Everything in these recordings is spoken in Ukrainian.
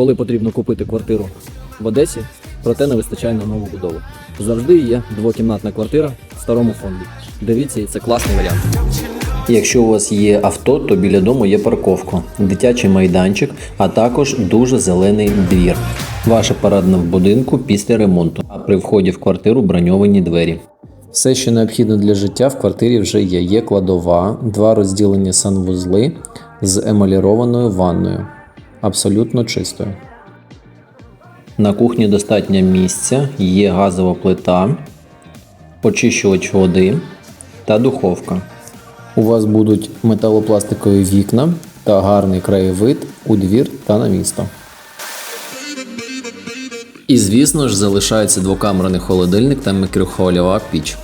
коли потрібно купити квартиру в Одесі, проте не вистачає на нову будову. Завжди є двокімнатна квартира в старому фонді. Дивіться, і це класний варіант. Якщо у вас є авто, то біля дому є парковка, дитячий майданчик, а також дуже зелений двір. Ваше парадне в будинку після ремонту, а при вході в квартиру броньовані двері. Все, що необхідно для життя в квартирі вже є. Є кладова, два розділені санвузли з емалірованою ванною, абсолютно чистою. На кухні достатньо місця, є газова плита, очищувач води та духовка. У вас будуть металопластикові вікна та гарний краєвид у двір та на місто. І звісно ж залишається двокамерний холодильник та мікрохвильова піч.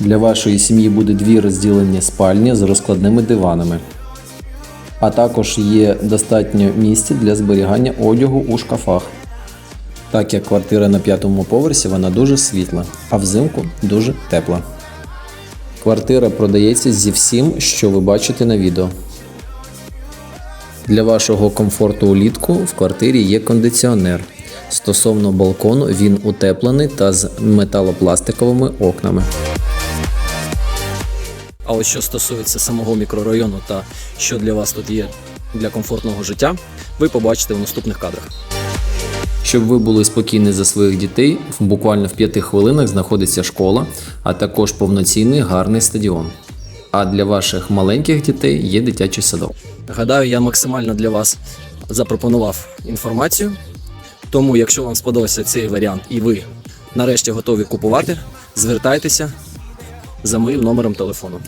Для вашої сім'ї буде дві розділені спальні з розкладними диванами. А також є достатньо місця для зберігання одягу у шкафах. Так як квартира на п'ятому поверсі, вона дуже світла, а взимку дуже тепла. Квартира продається зі всім, що ви бачите на відео. Для вашого комфорту улітку в квартирі є кондиціонер. Стосовно балкону, він утеплений та з металопластиковими окнами. А ось що стосується самого мікрорайону та що для вас тут є для комфортного життя, ви побачите в наступних кадрах. Щоб ви були спокійні за своїх дітей, буквально в п'яти хвилинах знаходиться школа, а також повноцінний гарний стадіон. А для ваших маленьких дітей є дитячий садок. Гадаю, я максимально для вас запропонував інформацію. Тому, якщо вам сподобався цей варіант і ви нарешті готові купувати, звертайтеся за моїм номером телефону.